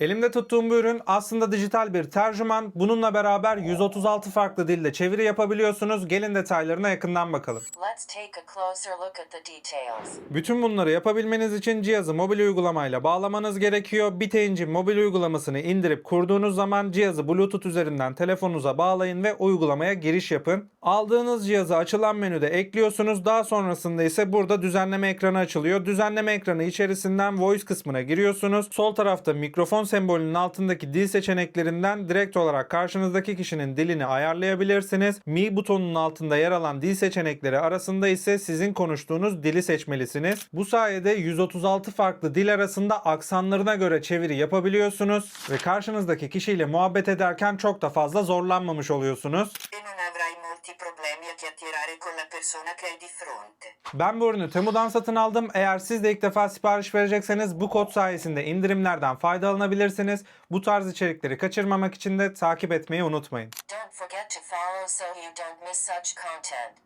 Elimde tuttuğum bu ürün aslında dijital bir tercüman. Bununla beraber 136 farklı dilde çeviri yapabiliyorsunuz. Gelin detaylarına yakından bakalım. Bütün bunları yapabilmeniz için cihazı mobil uygulamayla bağlamanız gerekiyor. Biteyinci mobil uygulamasını indirip kurduğunuz zaman cihazı Bluetooth üzerinden telefonunuza bağlayın ve uygulamaya giriş yapın. Aldığınız cihazı açılan menüde ekliyorsunuz. Daha sonrasında ise burada düzenleme ekranı açılıyor. Düzenleme ekranı içerisinden voice kısmına giriyorsunuz. Sol tarafta mikrofon sembolünün altındaki dil seçeneklerinden direkt olarak karşınızdaki kişinin dilini ayarlayabilirsiniz. Mi butonunun altında yer alan dil seçenekleri arasında ise sizin konuştuğunuz dili seçmelisiniz. Bu sayede 136 farklı dil arasında aksanlarına göre çeviri yapabiliyorsunuz ve karşınızdaki kişiyle muhabbet ederken çok da fazla zorlanmamış oluyorsunuz. E molti problemi a chiacchierare con la persona che hai di fronte. Ben bu ürünü Temu'dan satın aldım. Eğer siz de ilk defa sipariş verecekseniz bu kod sayesinde indirimlerden faydalanabilirsiniz. Bu tarz içerikleri kaçırmamak için de takip etmeyi unutmayın. Don't forget to follow so you don't miss such content.